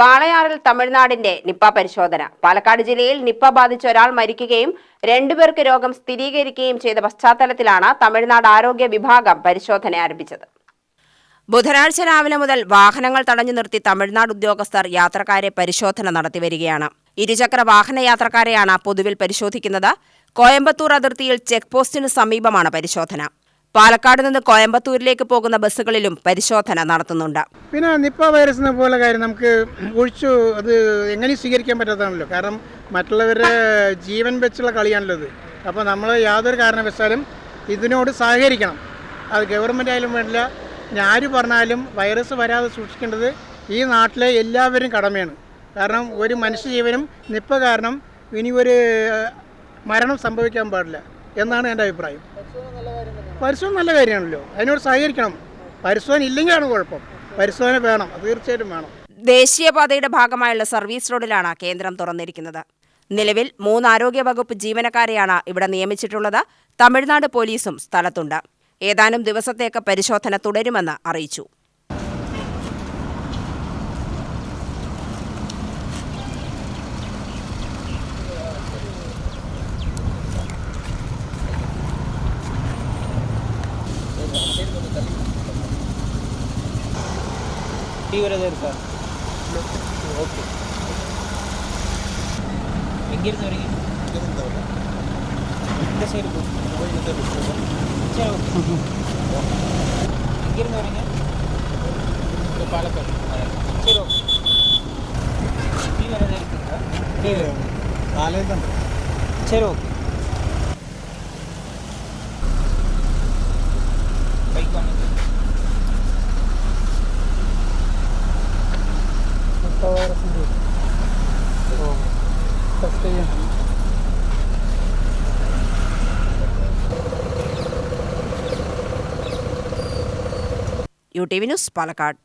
വാളയാറിൽ തമിഴ്നാടിന്റെ നിപ്പ പരിശോധന. പാലക്കാട് ജില്ലയിൽ നിപ്പ ബാധിച്ച ഒരാൾ മരിക്കുകയും രണ്ടുപേർക്ക് രോഗം സ്ഥിരീകരിക്കുകയും ചെയ്ത പശ്ചാത്തലത്തിലാണ് തമിഴ്നാട് ആരോഗ്യ വിഭാഗം പരിശോധന ആരംഭിച്ചത്. ബുധനാഴ്ച രാവിലെ മുതൽ വാഹനങ്ങൾ തടഞ്ഞു നിർത്തി തമിഴ്നാട് ഉദ്യോഗസ്ഥർ യാത്രക്കാരെ പരിശോധന നടത്തിവരികയാണ് ഇരുചക്ര വാഹന യാത്രക്കാരെയാണ് പൊതുവിൽ പരിശോധിക്കുന്നത്. കോയമ്പത്തൂർ അതിർത്തിയിൽ ചെക്ക് പോസ്റ്റിന് സമീപമാണ് പരിശോധന. പാലക്കാട് നിന്ന് കോയമ്പത്തൂരിലേക്ക് പോകുന്ന ബസ്സുകളിലും പരിശോധന നടത്തുന്നുണ്ട്. പിന്നെ നിപ്പ വൈറസിനെ പോലെ കാര്യം നമുക്ക് ഒഴിച്ചു അത് എങ്ങനെയും സ്വീകരിക്കാൻ പറ്റാത്തതാണല്ലോ. കാരണം മറ്റുള്ളവരുടെ ജീവൻ വെച്ചുള്ള കളിയാണല്ലോ ഇത് അപ്പോൾ നമ്മൾ യാതൊരു കാരണവശാലും ഇതിനോട് സഹകരിക്കണം. അത് ഗവൺമെന്റ് ആയാലും വേണ്ടില്ല. ഞാൻ ആര് പറഞ്ഞാലും വൈറസ് വരാതെ സൂക്ഷിക്കേണ്ടത് ഈ നാട്ടിലെ എല്ലാവരും കടമയാണ്. കാരണം ഒരു മനുഷ്യജീവനും നിപ്പ കാരണം ഇനി ഒരു മരണം സംഭവിക്കാൻ പാടില്ല എന്നാണ് എന്റെ അഭിപ്രായം. പരിശോധന നല്ല കാര്യമാണല്ലോ. അതിനോട് സഹകരിക്കണം. പരിശോധന ഇല്ലെങ്കിലാണ് കുഴപ്പം. പരിശോധന വേണം. തീർച്ചയായിട്ടും വേണം. ദേശീയപാതയുടെ ഭാഗമായുള്ള സർവീസ് റോഡിലാണ് കേന്ദ്രം തുറന്നിരിക്കുന്നത്. നിലവിൽ മൂന്ന് ആരോഗ്യ വകുപ്പ് ജീവനക്കാരെയാണ് ഇവിടെ നിയമിച്ചിട്ടുള്ളത്. തമിഴ്നാട് പോലീസും സ്ഥലത്തുണ്ട്. ഏതാനും ദിവസത്തേക്ക് പരിശോധന തുടരുമെന്ന് അറിയിച്ചു. டீ வரதே இருக்கா ஓகே. எங்கேருந்து வரீங்க? இந்த சைடு சரி ஓகே எங்கேருந்து வரீங்க? பாலக்காடு. சரி ஓகே டீ வரதே இருக்குங்களா டீ சரி okay test U T V news Palakkad.